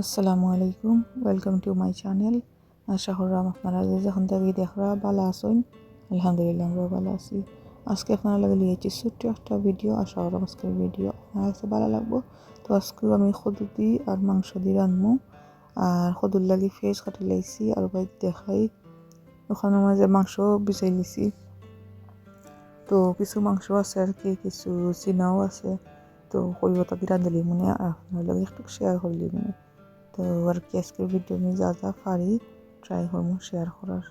আসসালামু আলাইকুম। Welcome to my channel আশা করলাম আপনারা যে যখন থেকে দেখরা, ভালো আছেন? আলহামদুলিল্লাহ আমরা ভালো আছি। আজকে আপনারা লাগে লিয়েছি ছোট্ট একটা ভিডিও আশা করলাম আজকের ভিডিও আপনার কাছে ভালো লাগবো। তো আজকে আমি খদু দি আর মাংস দিয়ে রানবো আর খদুর লাগি ফেস কাটি লাইছি আর বাইক দেখাই। ওখানে মাঝে মাংস বিছাই লিছি তো কিছু মাংস আছে আর কি, কিছু চিনাও আছে। তো কইবতা দিয়ে রাঁধলি মানে আপনার লগে একটু শেয়ার করলি মানে তো আর কি আজকের ভিডিও আমি যা যা পারি ট্রাই করব শেয়ার করার।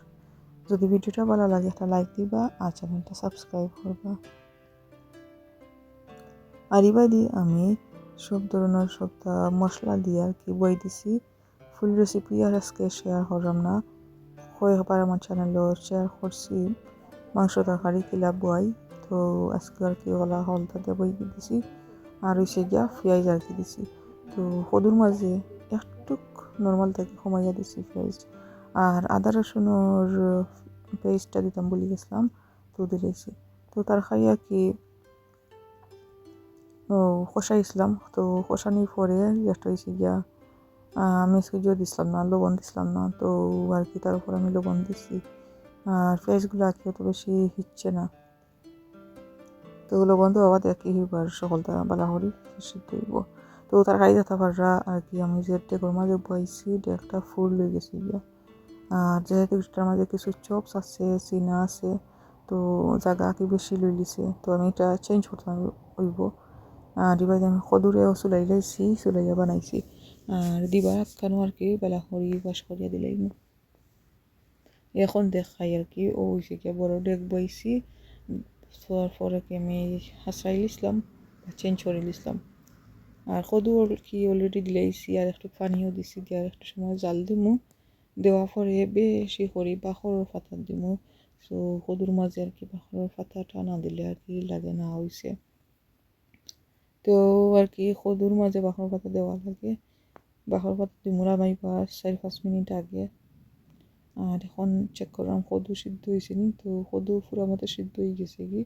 যদি ভিডিওটা ভালো লাগে, একটা লাইক দিবা আর চ্যানেলটা সাবস্ক্রাইব করবা। আর এবাদি আমি সব ধরনের সবটা মশলা দিয়ে আর কি বই দিছি। ফুল রেসিপি আর আজকে শেয়ার করলাম না। কয়েকবার আমার চ্যানেলও শেয়ার করছি। মাংস তরকারি কিলা বই, তো আজকে আর কি ওলা হলদা দিয়ে বই দিছি। আর হয়েছে গিয়া পেঁয়াজ আর কি দিছি। তো সদুর মাঝে একটুক নর্মাল থেকে কমাইয়া দিছি পেঁয়াজ আর আদা রসুনের পেস্টটা দিতাম বলে গেছিলাম, তো দিয়েছি তো তার খাইয়া কি কষাইছিলাম তো কষানোর পরে যেটা হয়েছে গিয়া আমি সুজিও দিছিলাম না, লবণ দিছিলাম না, তো আর কি তার উপর আমি লবণ দিছি। আর পেঁয়াজগুলো আর কি অত বেশি হিচ্ছে না। তো লবণ আবার দেখি এবার সকলটা বালা করি সিদ্ধ হইব। তো তার যেতে পাররা আর কি, আমি যে ডেকোর মাঝে বইছি একটা ফুল লই গেছি আর যেহেতু এটার মাঝে কিছু চপস আছে, চিনা আছে, তো জায়গা কি বেশি লই লিছে, তো আমি এটা চেঞ্জ করতে হইব আর এবার আমি সদূরেও চুলাই লাইছি, চুলাইয়া বানাইছি। আর দিবা কেন আর কি, বেলা করি বাস করিয়া দিলাই এখন দেখাই আর কি, ও কি বড় ডেক বইছি শোয়ার পরে কি আমি হাসাই লিসলাম চেঞ্জ করে লিসলাম আর কদু কি অলরেডি দিলাইছি, আর একটু পানিও দিছি দিয়ে আর একটু সময় জাল দিমু। দেওয়ার পরে বেশি করি বাখরের পাতা দিমু। সো কদুর মাঝে আর কি বাখরের পাতাটা না দিলে আর কি লাগে না হয়েছে তো, আর কি কদুর মাঝে বাখর পাতা দেওয়া লাগে। বাখর পাতা দিমু পাঁচ চার পাঁচ মিনিট আগে। আর এখন চেক করলাম কদু সিদ্ধ হয়েছে নি। তো, কদু পুরো মতো সিদ্ধ হয়ে গেছে কি।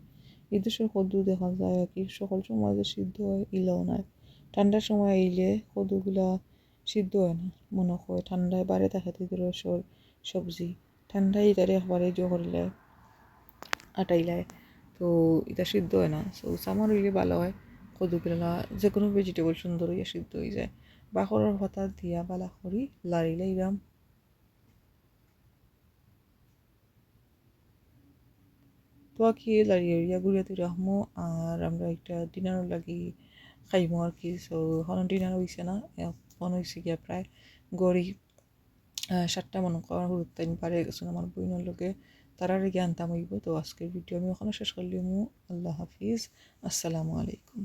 এই দেশের কদু দেখা যায় আর কি সকল সময় যে সিদ্ধ হয়, ইলেও না ঠান্ডার সময় আইলে কদুগুলা সিদ্ধ হয় না, মনে হয় ঠান্ডায় বাড়ে থাকে রসর সবজি। ঠান্ডায় ইতারে একবারে জো করলে আটাইলায়, তো এটা সিদ্ধ হয় না। সো সামার হইলে ভালো হয়, কদুগুলা যে কোনো ভেজিটেবল সুন্দর হইয়া সিদ্ধ হয়ে যায়। বাখরের পাতা দিয়া বালা করি লাড়িলে ইরাম তো কি লাড়িয়ে গুড়িয়া তুই রাখমো, আর আমরা একটা ডিনারও লাগি খাইমো আর কি সো হনন ডিনার হয়েছে না, এখন হয়েছে গিয়া প্রায় গড়ি সাতটা মনে করার টাইম পারে গেছেন আমার বইনের লোকে তারারে জ্ঞান তামইব তো আজকের ভিডিও আমি ওখানে শেষ করলিমু আল্লাহ হাফিজ, আসসালামু আলাইকুম।